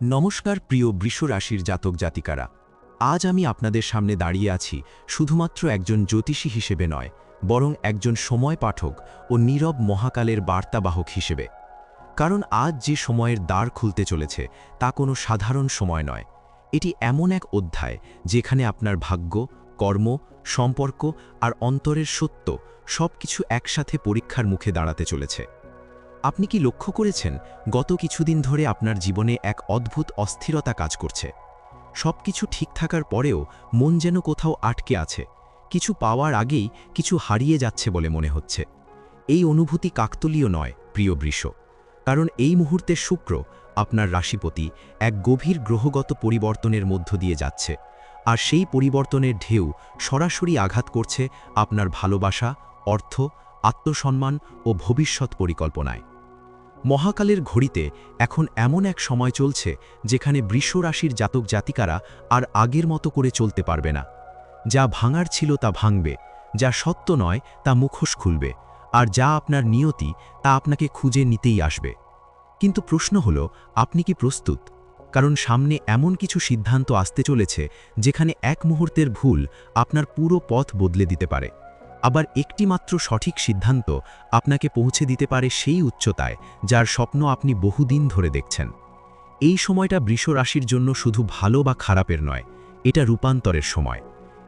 নমস্কার প্রিয় বৃষ রাশির জাতক জাতিকারা। আজ আমি আপনাদের সামনে দাঁড়িয়ে আছি শুধুমাত্র একজন জ্যোতিষী হিসেবে নয়, বরং একজন সময় পাঠক ও নীরব মহাকালের বার্তাবাহক হিসেবে। কারণ আজ যে সময়ের দ্বার খুলতে চলেছে, তা কোনো সাধারণ সময় নয়। এটি এমন এক অধ্যায় যেখানে আপনার ভাগ্য, কর্ম, সম্পর্ক আর অন্তরের সত্য সব কিছু একসাথে পরীক্ষার মুখে দাঁড়াতে চলেছে। আপনি কি লক্ষ্য করেছেন, গত কিছুদিন ধরে আপনার জীবনে এক অদ্ভুত অস্থিরতা কাজ করছে? সব কিছু ঠিক থাকার পরেও মন যেন কোথাও আটকে আছে, কিছু পাওয়ার আগেই কিছু হারিয়ে যাচ্ছে বলে মনে হচ্ছে। এই অনুভূতি কাকতলীয় নয়, প্রিয় বৃষ, কারণ এই মুহূর্তে শুক্র আপনার রাশিপতি এক গভীর গ্রহগত পরিবর্তনের মধ্য দিয়ে যাচ্ছে, আর সেই পরিবর্তনের ঢেউ সরাসরি আঘাত করছে আপনার ভালোবাসা, অর্থ আত্মসম্মান ও ভবিষ্যৎ পরিকল্পনায়। মহাকালের ঘড়িতে এখন এমন এক সময় চলছে যেখানে বৃষ রাশির জাতক জাতিকারা আর আগের মতো করে চলতে পারবে না। যা ভাঙার ছিল তা ভাঙবে, যা সত্য নয় তা মুখোশ খুলবে, আর যা আপনার নিয়তি তা আপনাকে খুঁজে নিতেই আসবে। কিন্তু প্রশ্ন হল, আপনি কি প্রস্তুত? কারণ সামনে এমন কিছু সিদ্ধান্ত আসতে চলেছে যেখানে এক মুহূর্তের ভুল আপনার পুরো পথ বদলে দিতে পারে। আবার একটিমাত্র সঠিক সিদ্ধান্ত আপনাকে পৌঁছে দিতে পারে সেই উচ্চতায়, যার স্বপ্ন আপনি বহুদিন ধরে দেখছেন। এই সময়টা বৃষ রাশির জন্য শুধু ভালো বা খারাপের নয়, এটা রূপান্তরের সময়।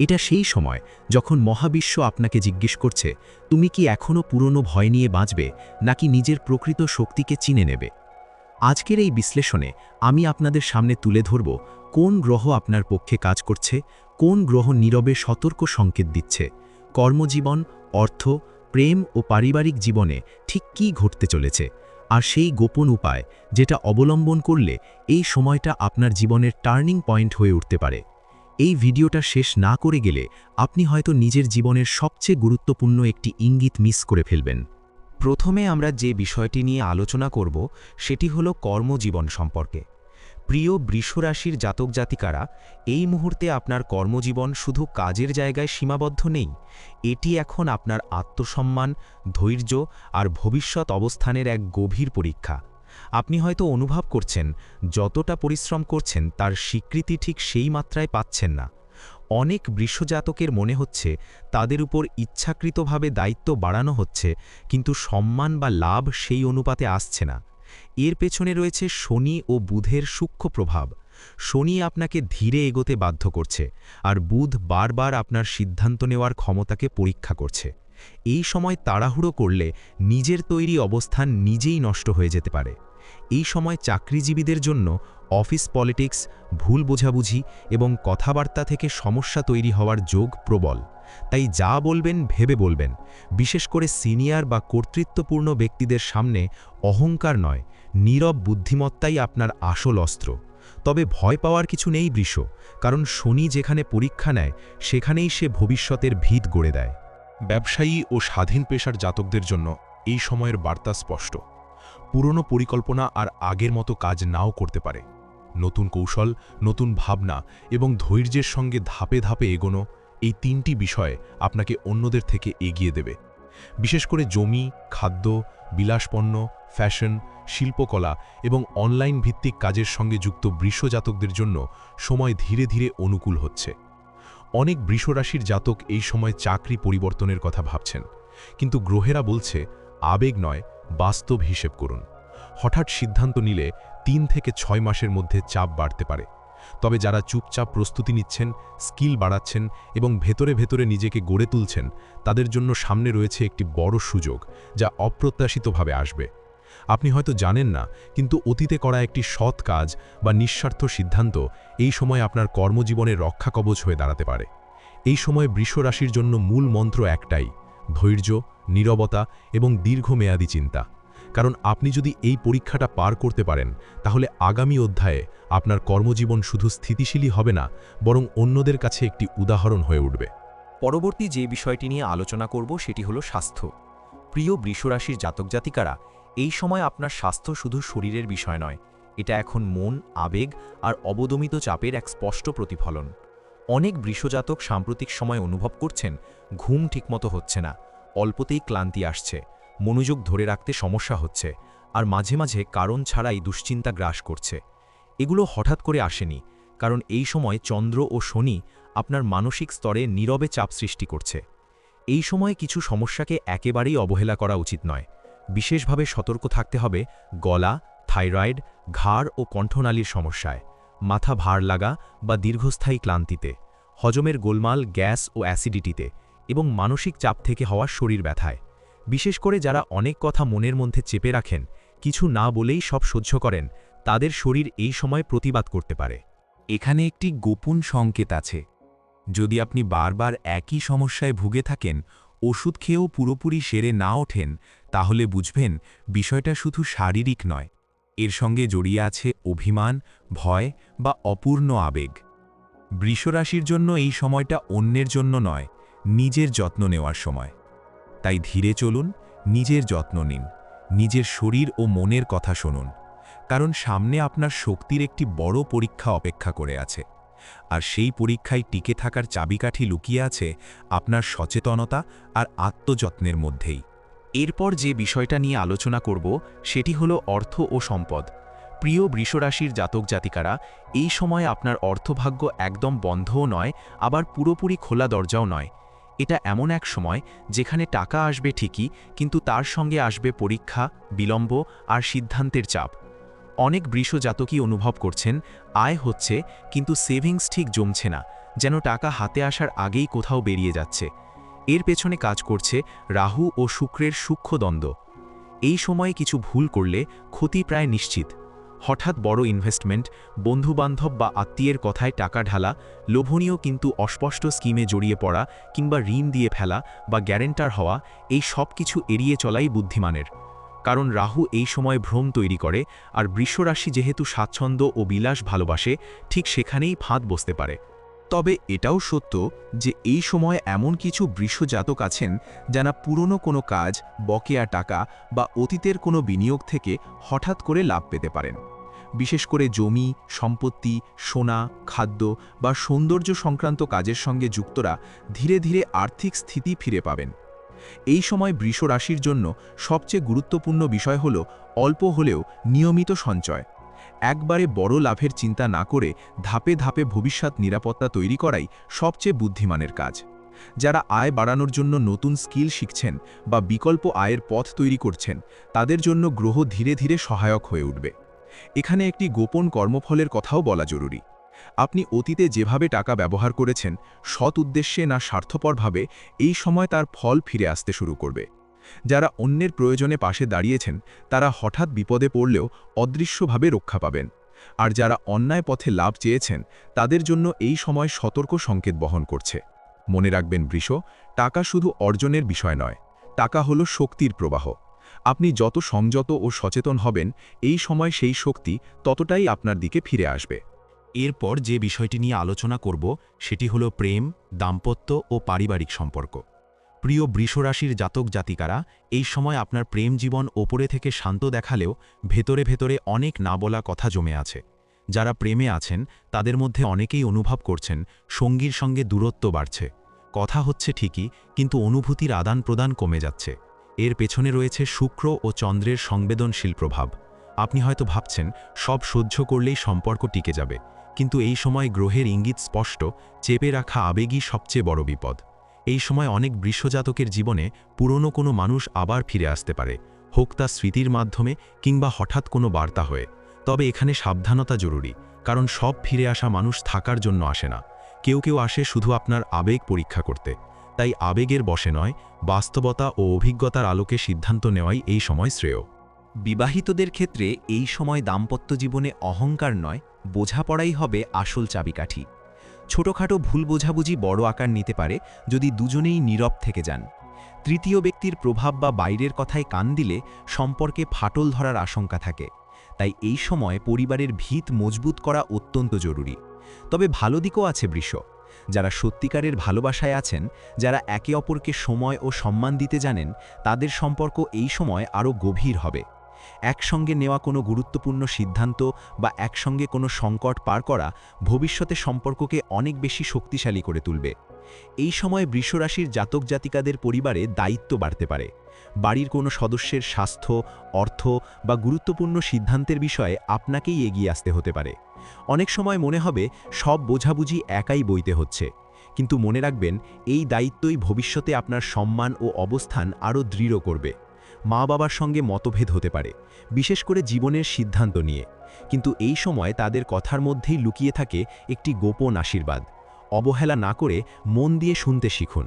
এটা সেই সময় যখন মহাবিশ্ব আপনাকে জিজ্ঞেস করছে, তুমি কি এখনও পুরনো ভয় নিয়ে বাঁচবে, নাকি নিজের প্রকৃত শক্তিকে চিনে নেবে? আজকের এই বিশ্লেষণে আমি আপনাদের সামনে তুলে ধরব, কোন গ্রহ আপনার পক্ষে কাজ করছে, কোন গ্রহ নীরবে সতর্ক সংকেত দিচ্ছে কর্মজীবন, অর্থ, প্রেম ও পারিবারিক জীবনে ঠিক কী ঘটতে চলেছে আর সেই গোপন উপায় যেটা অবলম্বন করলে এই সময়টা আপনার জীবনের টার্নিং পয়েন্ট হয়ে উঠতে পারে। এই ভিডিওটা শেষ না করে গেলে আপনি হয়তো নিজের জীবনের সবচেয়ে গুরুত্বপূর্ণ একটি ইঙ্গিত মিস করে ফেলবেন। প্রথমে আমরা যে বিষয়টি নিয়ে আলোচনা করব সেটি হলো কর্মজীবন সম্পর্কে। প্রিয় বৃষরাশির জাতক জাতিকারা, এই মুহূর্তে আপনার কর্মজীবন শুধু কাজের জায়গায় সীমাবদ্ধ নেই। এটি এখন আপনার আত্মসম্মান, ধৈর্য আর ভবিষ্যৎ অবস্থানের এক গভীর পরীক্ষা। আপনি হয়তো অনুভব করছেন, যতটা পরিশ্রম করছেন তার স্বীকৃতি ঠিক সেই মাত্রায় পাচ্ছেন না। অনেক বৃষজাতকের মনে হচ্ছে, তাদের উপর ইচ্ছাকৃতভাবে দায়িত্ব বাড়ানো হচ্ছে, কিন্তু সম্মান বা লাভ সেই অনুপাতে আসছে না। এর পেছনে রয়েছে শনি ও বুধের সূক্ষ্ম প্রভাব। শনি আপনাকে ধীরে এগোতে বাধ্য করছে আর বুধ বারবার আপনার সিদ্ধান্ত নেওয়ার ক্ষমতাকে পরীক্ষা করছে। এই সময় তাড়াহুড়ো করলে নিজের তৈরি অবস্থান নিজেই নষ্ট হয়ে যেতে পারে। এই সময় চাকরিজীবীদের জন্য অফিস পলিটিক্স, ভুল বোঝাবুঝি এবং কথাবার্তা থেকে সমস্যা তৈরি হওয়ার যোগ প্রবল। তাই যা বলবেন, ভেবে বলবেন। বিশেষ করে সিনিয়র বা কর্তৃত্বপূর্ণ ব্যক্তিদের সামনে অহংকার নয়, নীরব বুদ্ধিমত্তাই আপনার আসল অস্ত্র। তবে ভয় পাওয়ার কিছু নেই বৃষ, কারণ শনি যেখানে পরীক্ষা নেয়, সেখানেই সে ভবিষ্যতের ভিত গড়ে দেয়। ব্যবসায়ী ও স্বাধীন পেশার জাতকদের জন্য এই সময়ের বার্তা স্পষ্ট। পুরনো পরিকল্পনা আর আগের মতো কাজ নাও করতে পারে। নতুন কৌশল, নতুন ভাবনা এবং ধৈর্যের সঙ্গে ধাপে ধাপে এগোনো এই তিনটি বিষয় আপনাকে অন্যদের থেকে এগিয়ে দেবে। বিশেষ করে জমি, খাদ্য, বিলাসপণ্য, ফ্যাশন, শিল্পকলা এবং অনলাইন ভিত্তিক কাজের সঙ্গে যুক্ত বৃষজাতকদের জন্য সময় ধীরে ধীরে অনুকূল হচ্ছে। অনেক বৃষরাশির জাতক এই সময় চাকরি পরিবর্তনের কথা ভাবছেন, কিন্তু গ্রহেরা বলছে, আবেগ নয়, বাস্তব হিসেব করুন। হঠাৎ সিদ্ধান্ত নিলে তিন থেকে ছয় মাসের মধ্যে চাপ বাড়তে পারে। তবে যারা চুপচাপ প্রস্তুতি নিচ্ছেন, স্কিল বাড়াচ্ছেন এবং ভেতরে ভেতরে নিজেকে গড়ে তুলছেন, তাদের জন্য সামনে রয়েছে একটি বড় সুযোগ যা অপ্রত্যাশিতভাবে আসবে। আপনি হয়তো জানেন না, কিন্তু অতীতে করা একটি সৎ কাজ বা নিঃস্বার্থ সিদ্ধান্ত এই সময় আপনার কর্মজীবনের রক্ষা কবচ হয়ে দাঁড়াতে পারে। এই সময় বৃষ রাশির জন্য মূল মন্ত্র একটাই, ধৈর্য, নীরবতা এবং দীর্ঘমেয়াদী চিন্তা। কারণ আপনি যদি এই পরীক্ষাটা পার করতে পারেন, তাহলে আগামী অধ্যায়ে আপনার কর্মজীবন শুধু স্থিতিশীলই হবে না, বরং অন্যদের কাছে একটি উদাহরণ হয়ে উঠবে। পরবর্তী যে বিষয়টি নিয়ে আলোচনা করব সেটি হলো স্বাস্থ্য। প্রিয় বৃষরাশির জাতক জাতিকারা, এই সময় আপনার স্বাস্থ্য শুধু শরীরের বিষয় নয়, এটা এখন মন, আবেগ আর অবদমিত চাপের এক স্পষ্ট প্রতিফলন। অনেক বৃষজাতক সাম্প্রতিক সময় অনুভব করছেন, ঘুম ঠিকমতো হচ্ছে না, অল্পতেই ক্লান্তি আসছে। মনোযোগ ধরে রাখতে সমস্যা হচ্ছে, আর মাঝে মাঝে কারণ ছাড়াই দুশ্চিন্তা গ্রাস করছে। এগুলো হঠাৎ করে আসেনি, কারণ এই সময় চন্দ্র ও শনি আপনার মানসিক স্তরে নীরবে চাপ সৃষ্টি করছে। এই সময়ে কিছু সমস্যাকে একেবারেই অবহেলা করা উচিত নয়। বিশেষভাবে সতর্ক থাকতে হবে গলা, থাইরয়েড, ঘাড় ও কণ্ঠনালীর সমস্যায়, মাথা ভার লাগা বা দীর্ঘস্থায়ী ক্লান্তিতে, হজমের গোলমাল গ্যাস ও অ্যাসিডিটিতে এবং মানসিক চাপ থেকে হওয়া শরীর ব্যথায়। বিশেষ করে যারা অনেক কথা মনের মধ্যে চেপে রাখেন, কিছু না বলেই সব সহ্য করেন, তাদের শরীর এই সময় প্রতিবাদ করতে পারে। এখানে একটি গোপন সংকেত আছে। যদি আপনি বারবার একই সমস্যায় ভুগে থাকেন, ওষুধ খেয়েও পুরোপুরি সেরে না ওঠেন, তাহলে বুঝবেন বিষয়টা শুধু শারীরিক নয়। এর সঙ্গে জড়িয়ে আছে অভিমান, ভয় বা অপূর্ণ আবেগ। বৃষরাশির জন্য এই সময়টা অন্যের জন্য নয়, নিজের যত্ন নেওয়ার সময়। তাই ধীরে চলুন, নিজের যত্ন নিন, নিজের শরীর ও মনের কথা শুনুন, কারণ সামনে আপনার শক্তির একটি বড় পরীক্ষা অপেক্ষা করে আছে। আর সেই পরীক্ষায় টিকে থাকার চাবিকাঠি লুকিয়ে আছে আপনার সচেতনতা আর আত্মযত্নের মধ্যেই। এরপর যে বিষয়টা নিয়ে আলোচনা করব, সেটি হলো অর্থ ও সম্পদ। প্রিয় বৃষরাশির জাতক জাতিকারা, এই সময় আপনার অর্থভাগ্য একদম বন্ধও নয়, আবার পুরোপুরি খোলা দরজাও নয়। এটা এমন এক সময় যেখানে টাকা আসবে ঠিকই, কিন্তু তার সঙ্গে আসবে পরীক্ষা, বিলম্ব আর সিদ্ধান্তের চাপ। অনেক বৃষ জাতকই অনুভব করছেন, আয় হচ্ছে, কিন্তু সেভিংস ঠিক জমছে না, যেন টাকা হাতে আসার আগেই কোথাও বেরিয়ে যাচ্ছে। এর পেছনে কাজ করছে রাহু ও শুক্রের সূক্ষ্ম দ্বন্দ্ব এই সময়ে কিছু ভুল করলে ক্ষতি প্রায় নিশ্চিত। হঠাৎ বড় ইনভেস্টমেন্ট বন্ধুবান্ধব বা আত্মীয়ের কথায় টাকা ঢালা, লোভনীয় কিন্তু অস্পষ্ট স্কিমে জড়িয়ে পড়া কিংবা ঋণ দিয়ে ফেলা বা গ্যারেন্টার হওয়া, এই সব কিছু এড়িয়ে চলাই বুদ্ধিমানের। কারণ রাহু এই সময় ভ্রম তৈরি করে আর বৃষরাশি যেহেতু স্বাচ্ছন্দ্য ও বিলাস ভালোবাসে, ঠিক সেখানেই ফাঁদ বসতে পারে। তবে এটাও সত্য যে এই সময় এমন কিছু বৃষজাতক আছেন যারা পুরনো কোনো কাজ, বকেয়া টাকা বা অতীতের কোনো বিনিয়োগ থেকে হঠাৎ করে লাভ পেতে পারেন। বিশেষ করে জমি, সম্পত্তি, সোনা, খাদ্য বা সৌন্দর্য সংক্রান্ত কাজের সঙ্গে যুক্তরা ধীরে ধীরে আর্থিক স্থিতি ফিরে পাবেন। এই সময় বৃষ রাশির জন্য সবচেয়ে গুরুত্বপূর্ণ বিষয় হল অল্প হলেও নিয়মিত সঞ্চয়। একবারে বড় লাভের চিন্তা না করে ধাপে ধাপে ভবিষ্যৎ নিরাপত্তা তৈরি করাই সবচেয়ে বুদ্ধিমানের কাজ। যারা আয় বাড়ানোর জন্য নতুন স্কিল শিখছেন বা বিকল্প আয়ের পথ তৈরি করছেন, তাদের জন্য গ্রহ ধীরে ধীরে সহায়ক হয়ে উঠবে। এখানে একটি গোপন কর্মফলের কথাও বলা জরুরি। আপনি অতীতে যেভাবে টাকা ব্যবহার করেছেন, সৎ উদ্দেশ্যে না স্বার্থপরভাবে, এই সময় তার ফল ফিরে আসতে শুরু করবে। যারা অন্যের প্রয়োজনে পাশে দাঁড়িয়েছেন, তারা হঠাৎ বিপদে পড়লেও অদৃশ্যভাবে রক্ষা পাবেন। আর যারা অন্যায় পথে লাভ চেয়েছেন, তাদের জন্য এই সময় সতর্ক সংকেত বহন করছে। মনে রাখবেন বৃষ, টাকা শুধু অর্জনের বিষয় নয়, টাকা হল শক্তির প্রবাহ। আপনি যত সংযত ও সচেতন হবেন, এই সময় সেই শক্তি ততটাই আপনার দিকে ফিরে আসবে। এরপর যে বিষয়টি নিয়ে আলোচনা করব, সেটি হলো প্রেম, দাম্পত্য ও পারিবারিক সম্পর্ক। প্রিয় বৃষরাশির জাতক জাতিকারা, এই সময় আপনার প্রেম জীবন ওপরে থেকে শান্ত দেখালেও ভেতরে ভেতরে অনেক না বলা কথা জমে আছে। যারা প্রেমে আছেন, তাদের মধ্যে অনেকেই অনুভব করছেন, সঙ্গীর সঙ্গে দূরত্ব বাড়ছে। কথা হচ্ছে ঠিকই, কিন্তু অনুভূতির আদান প্রদান কমে যাচ্ছে। এর পেছনে রয়েছে শুক্র ও চন্দ্রের সংবেদনশীল প্রভাব। আপনি হয়তো ভাবছেন, সব সহ্য করলেই সম্পর্ক টিকে যাবে। কিন্তু এই সময় গ্রহের ইঙ্গিত স্পষ্ট, চেপে রাখা আবেগই সবচেয়ে বড় বিপদ। এই সময় অনেক বৃষজাতকের জীবনে পুরনো কোনো মানুষ আবার ফিরে আসতে পারে, হোক তা স্মৃতির মাধ্যমে কিংবা হঠাৎ কোনো বার্তা হয়ে। তবে এখানে সাবধানতা জরুরি, কারণ সব ফিরে আসা মানুষ থাকার জন্য আসে না। কেউ কেউ আসে শুধু আপনার আবেগ পরীক্ষা করতে। তাই আবেগের বসে নয়, বাস্তবতা ও অভিজ্ঞতার আলোকে সিদ্ধান্ত নেওয়াই এই সময় শ্রেয়। বিবাহিতদের ক্ষেত্রে এই সময় দাম্পত্য জীবনে অহংকার নয়, বোঝাপড়াই হবে আসল চাবিকাঠি। ছোটখাটো ভুল বোঝাবুঝি বড় আকার নিতে পারে যদি দুজনেই নীরব থেকে যান। তৃতীয় ব্যক্তির প্রভাব বা বাইরের কথায় কান দিলে সম্পর্কে ফাটল ধরার আশঙ্কা থাকে। তাই এই সময় পরিবারের ভিত মজবুত করা অত্যন্ত জরুরি। তবে ভালো দিকও আছে বৃষ। যারা সত্যিকারের ভালোবাসায় আছেন, যারা একে অপরকে সময় ও সম্মান দিতে জানেন, তাদের সম্পর্ক এই সময় আরও গভীর হবে। একসঙ্গে নেওয়া কোনো গুরুত্বপূর্ণ সিদ্ধান্ত বা একসঙ্গে কোনো সংকট পার করা ভবিষ্যতে সম্পর্ককে অনেক বেশি শক্তিশালী করে তুলবে। এই সময় বৃষরাশির জাতক জাতিকাদের পরিবারে দায়িত্ব বাড়তে পারে। বাড়ির কোনো সদস্যের স্বাস্থ্য, অর্থ বা গুরুত্বপূর্ণ সিদ্ধান্তের বিষয়ে আপনাকেই এগিয়ে আসতে হতে পারে। অনেক সময় মনে হবে সব বোঝাবুঝি একাই বইতে হচ্ছে। কিন্তু মনে রাখবেন, এই দায়িত্বই ভবিষ্যতে আপনার সম্মান ও অবস্থান আরও দৃঢ় করবে। মা বাবার সঙ্গে মতভেদ হতে পারে, বিশেষ করে জীবনের সিদ্ধান্ত নিয়ে। কিন্তু এই সময় তাদের কথার মধ্যেই লুকিয়ে থাকে একটি গোপন আশীর্বাদ। অবহেলা না করে মন দিয়ে শুনতে শিখুন।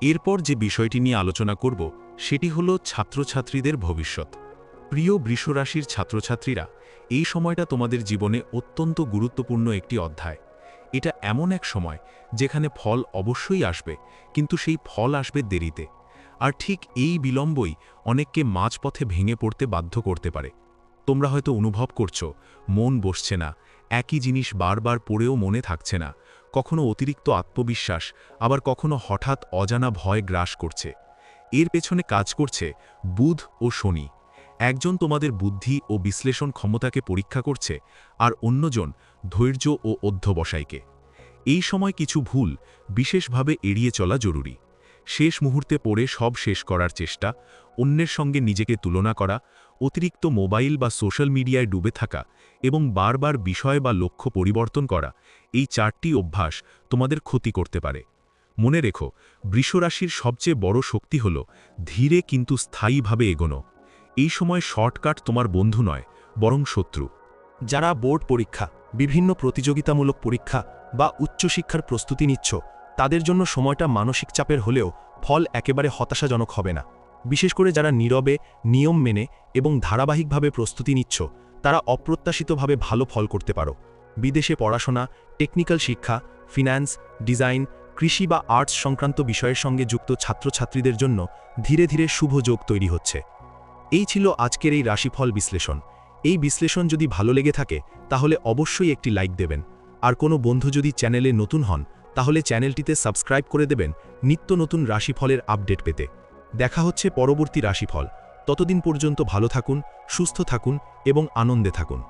এরপর যে বিষয়টি নিয়ে আলোচনা করব, সেটি হল ছাত্রছাত্রীদের ভবিষ্যৎ। প্রিয় বৃষরাশির ছাত্রছাত্রীরা, এই সময়টা তোমাদের জীবনে অত্যন্ত গুরুত্বপূর্ণ একটি অধ্যায়। এটা এমন এক সময়, যেখানে ফল অবশ্যই আসবে, কিন্তু সেই ফল আসবে দেরিতে। আর ঠিক এই বিলম্বই অনেককে মাঝপথে ভেঙে পড়তে বাধ্য করতে পারে। তোমরা হয়তো অনুভব করছ, মন বসছে না, একই জিনিস বারবার পড়েও মনে থাকছে না। কখনো অতিরিক্ত আত্মবিশ্বাস, আবার কখনো হঠাৎ অজানা ভয় গ্রাস করছে। এর পেছনে কাজ করছে বুধ ও শনি। একজন তোমাদের বুদ্ধি ও বিশ্লেষণ ক্ষমতাকে পরীক্ষা করছে, আর অন্যজন ধৈর্য ও অধ্যবসায়কে। এই সময় কিছু ভুল বিশেষভাবে এড়িয়ে চলা জরুরি। শেষ মুহূর্তে পড়ে সব শেষ করার চেষ্টা, অন্যের সঙ্গে নিজেকে তুলনা করা অতিরিক্ত মোবাইল বা সোশ্যাল মিডিয়ায় ডুবে থাকা এবং বারবার বিষয় বা লক্ষ্য পরিবর্তন করা, এই চারটি অভ্যাস তোমাদের ক্ষতি করতে পারে। মনে রেখো, বৃষরাশির সবচেয়ে বড় শক্তি হল ধীরে কিন্তু স্থায়ীভাবে এগোনো। এই সময় শর্টকাট তোমার বন্ধু নয়, বরং শত্রু। যারা বোর্ড পরীক্ষা, বিভিন্ন প্রতিযোগিতামূলক পরীক্ষা বা উচ্চশিক্ষার প্রস্তুতি নিচ্ছ, তাদের জন্য সময়টা মানসিক চাপের হলেও ফল একেবারে হতাশাজনক হবে না। বিশেষ করে যারা নীরবে, নিয়ম মেনে এবং ধারাবাহিকভাবে প্রস্তুতি নিচ্ছ, তারা অপ্রত্যাশিতভাবে ভালো ফল করতে পারো। বিদেশে পড়াশোনা, টেকনিক্যাল শিক্ষা, ফিন্যান্স, ডিজাইন, কৃষি বা আর্টস সংক্রান্ত বিষয়ের সঙ্গে যুক্ত ছাত্রছাত্রীদের জন্য ধীরে ধীরে শুভ যোগ তৈরি হচ্ছে। এই ছিল আজকের এই রাশিফল বিশ্লেষণ। এই বিশ্লেষণ যদি ভালো লেগে থাকে, তাহলে অবশ্যই একটি লাইক দেবেন। আর কোনো বন্ধু যদি চ্যানেলে নতুন হন, তাহলে চ্যানেলটিতে সাবস্ক্রাইব করে দেবেন নিত্য নতুন রাশিফলের আপডেট পেতে। দেখা হচ্ছে পরবর্তী রাশিফল। ততদিন পর্যন্ত ভালো থাকুন সুস্থ থাকুন এবং আনন্দে থাকুন।